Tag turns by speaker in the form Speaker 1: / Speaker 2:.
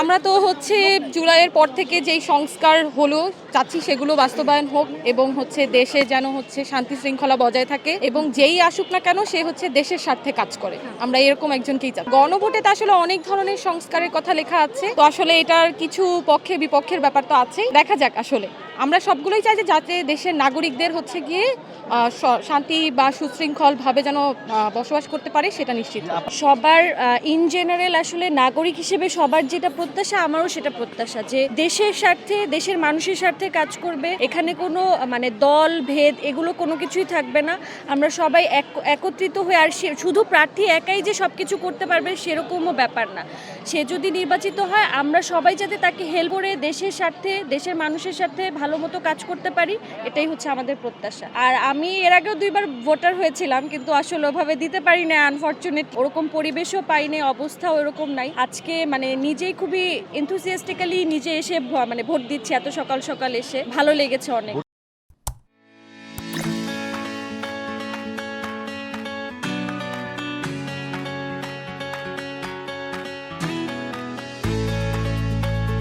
Speaker 1: আমরা তো হচ্ছে জুলাইয়ের পর থেকে যেই সংস্কার হলো, চাচ্ছি সেগুলো বাস্তবায়ন হোক এবং হচ্ছে দেশে যেন হচ্ছে শান্তি শৃঙ্খলা বজায় থাকে এবং যেই আসুক না কেন সে হচ্ছে দেশের স্বার্থে কাজ করে। আমরা এরকম একজনকেই চাই গণভোটে তো আসলে অনেক ধরনের সংস্কারের কথা লেখা আছে, তো আসলে এটার কিছু পক্ষে বিপক্ষের ব্যাপার তো আছেই। দেখা যাক আসলে। আমরা সবগুলোই চাই যে যাতে দেশের নাগরিকদের হচ্ছে গিয়ে শান্তি বা সুশৃঙ্খলভাবে যেন বসবাস করতে পারে সেটা নিশ্চিত।
Speaker 2: সবার ইন জেনারেল আসলে নাগরিক হিসেবে সবার যেটা প্রত্যাশা, আমারও সেটা প্রত্যাশা যে দেশের স্বার্থে, দেশের মানুষের স্বার্থে কাজ করবে। এখানে কোনো মানে দল, ভেদ এগুলো কোনো কিছুই থাকবে না। আমরা সবাই এক- একত্রিত হয়ে আর শুধু প্রার্থী একাই যে সব কিছু করতে পারবে সেরকমও ব্যাপার না। সে যদি নির্বাচিত হয়, আমরা সবাই যাতে তাকে হেল্প করে দেশের স্বার্থে, দেশের মানুষের সাথে ভালো মতো কাজ করতে পারি, এটাই হচ্ছে আমাদের প্রত্যাশা। আর আমি এর আগেও দুইবার ভোটার হয়েছিলাম, কিন্তু আসলে ওভাবে দিতে পারি না আনফর্চুনেট ওরকম পরিবেশও পাইনি, অবস্থাও এরকম নাই। আজকে মানে নিজেই খুবই এনথুসিয়াস্টিক্যালি নিজে এসে মানে ভোট দিচ্ছি, এত সকাল সকাল এসে। ভালো লেগেছে অনেক।